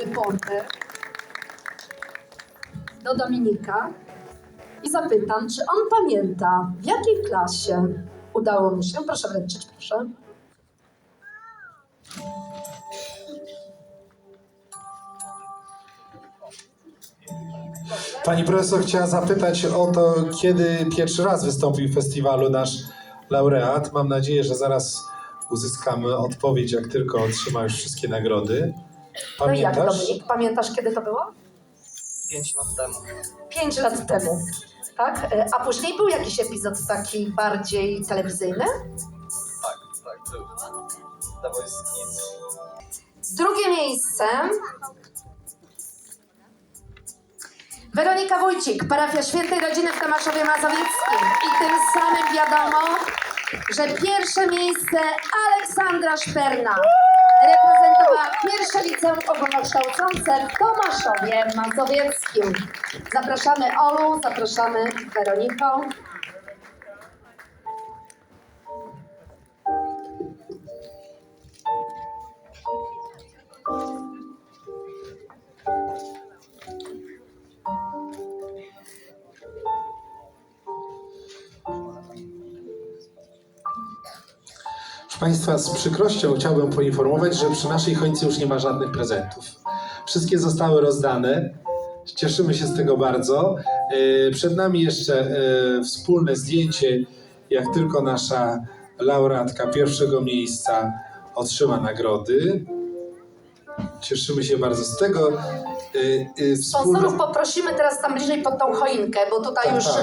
reporter do Dominika i zapytam, czy on pamięta, w jakiej klasie udało mu się, proszę wręczyć, proszę, Pani profesor chciała zapytać o to, kiedy pierwszy raz wystąpił w festiwalu nasz laureat. Mam nadzieję, że zaraz uzyskamy odpowiedź, jak tylko otrzyma już wszystkie nagrody. No i jak Pamiętasz? Dominik, pamiętasz kiedy to było? 5 lat temu. Pięć lat temu, tak? E, A później był jakiś epizod taki bardziej telewizyjny? Tak, tak, był. Voice Kids. Drugie miejsce. Weronika Wójcik, parafia Świętej Rodziny w Tomaszowie Mazowieckim. I tym samym wiadomo, że pierwsze miejsce Aleksandra Szperna reprezentowała pierwsze liceum ogólnokształcące w Tomaszowie Mazowieckim. Zapraszamy Olu, zapraszamy Weroniko. Państwa, z przykrością chciałbym poinformować, że przy naszej choince już nie ma żadnych prezentów. Wszystkie zostały rozdane. Cieszymy się z tego bardzo. E, Przed nami jeszcze e, wspólne zdjęcie, jak tylko nasza laureatka pierwszego miejsca otrzyma nagrody. Cieszymy się bardzo z tego. E, Wspólne... Sponsorów poprosimy teraz tam bliżej pod tą choinkę, bo tutaj Tak, już tak.